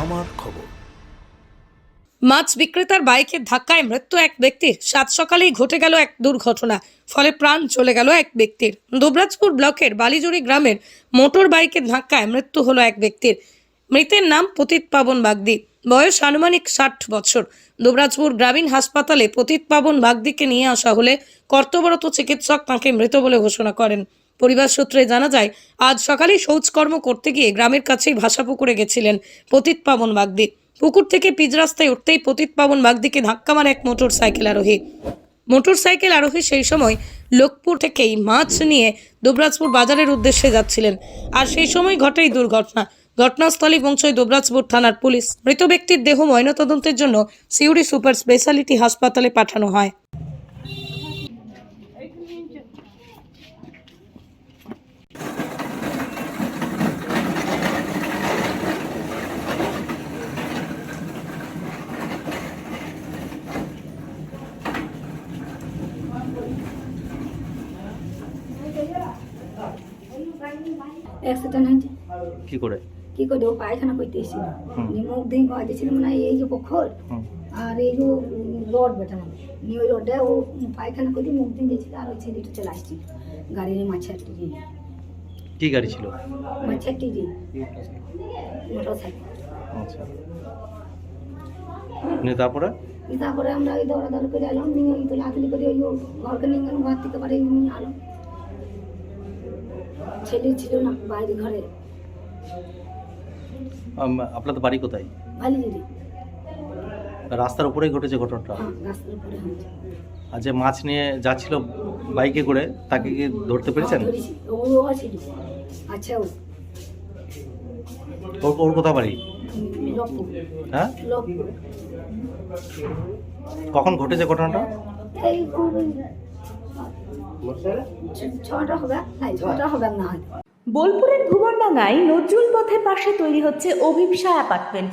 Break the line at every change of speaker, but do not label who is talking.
আমার খবর।
মাছ বিক্রেতার বাইকের ধাক্কায় মৃত্যু এক ব্যক্তির। সাত সকালেই ঘটে গেল এক দুর্ঘটনা, ফলে প্রাণ চলে গেল এক ব্যক্তির। দুবরাজপুর ব্লকের বালিজুড়ি গ্রামের মোটর বাইকের ধাক্কায় মৃত্যু হলো এক ব্যক্তির। মৃতের নাম পতিত পাবন বাগদি। বয়স আনুমানিক ষাট বছর। দুবরাজপুর গ্রামীণ হাসপাতালে পতিত পাবন বাগদিকে নিয়ে আসা হলে কর্তব্যরত চিকিৎসক তাঁকে মৃত বলে ঘোষণা করেন। পরিবার সূত্রে জানা যায়, আজ সকালে শৌচকর্ম করতে গিয়ে গ্রামের কাছেই ভাষা পুকুরে গেছিলেন পতিত পাবন বাগদি। পুকুর থেকে পিচ রাস্তায় উঠতেই পতিত পাবন বাগদিকে ধাক্কা মারে এক মোটর সাইকেল আরোহী। মোটর সাইকেল আরোহী সেই সময় লোকপুর থেকেই মাছ নিয়ে দুবরাজপুর বাজারের উদ্দেশ্যে যাচ্ছিলেন। আর সেই সময় ঘটেই দুর্ঘটনা। ঘটনাস্থলে পৌঁছয় দুবরাজপুর থানার পুলিশ। মৃত ব্যক্তির দেহ ময়নাতদন্তের জন্য সিউড়ি সুপার স্পেশালিটি হাসপাতালে পাঠানো হয়।
অ্যাক্সিডেন্ট হয়েছে।
কি করে?
কি করে? ও পায়খানা করতে এসেছিল। নিয়ে মুখ দিয়ে মানে এই যে পোখর। আর এই যে রড বেটানো নিয়ে ওই রডে ও পায়খানা করে মুখ দিয়ে গেছিল আর ওই ছেলেটা চলে আসছিল। গাড়ি নিয়ে মাছের টিজি
কি গাড়ি ছিল?
মাছের টিজি মোটর সাইকেল
আচ্ছা। নিয়ে তারপরে?
তারপরে আমরা ওই দৌড়া দৌড় করে এলাম নিয়ে ওই তো লাথলি করে ওই ঘরকে নিয়ে গেলাম ঘর থেকে বাড়ি নিয়ে আলাম ছেলে ছিল না বাইরে ঘরে।
আপনাদের বাড়ি কোথায়? রাস্তার উপরেই ঘটেছে ঘটনাটা।
হ্যাঁ রাস্তার উপরে হয়েছে
আর যে মাছ নিয়ে যাচ্ছিল বাইকে করে তাকে কি ধরতে পেরেছেন?
ধরেছি। ও ও ছিল আচ্ছা ও।
ওর ওর কোথা বাড়ি? হ্যাঁ? কখন ঘটেছে ঘটনাটা?
এই ছটা হবে? ছটা হবে না। হয়
বোলপুরের ভুবনডাঙ্গায় নজরুল পথের পাশে তৈরি হচ্ছে অভিপসা অ্যাপার্টমেন্ট।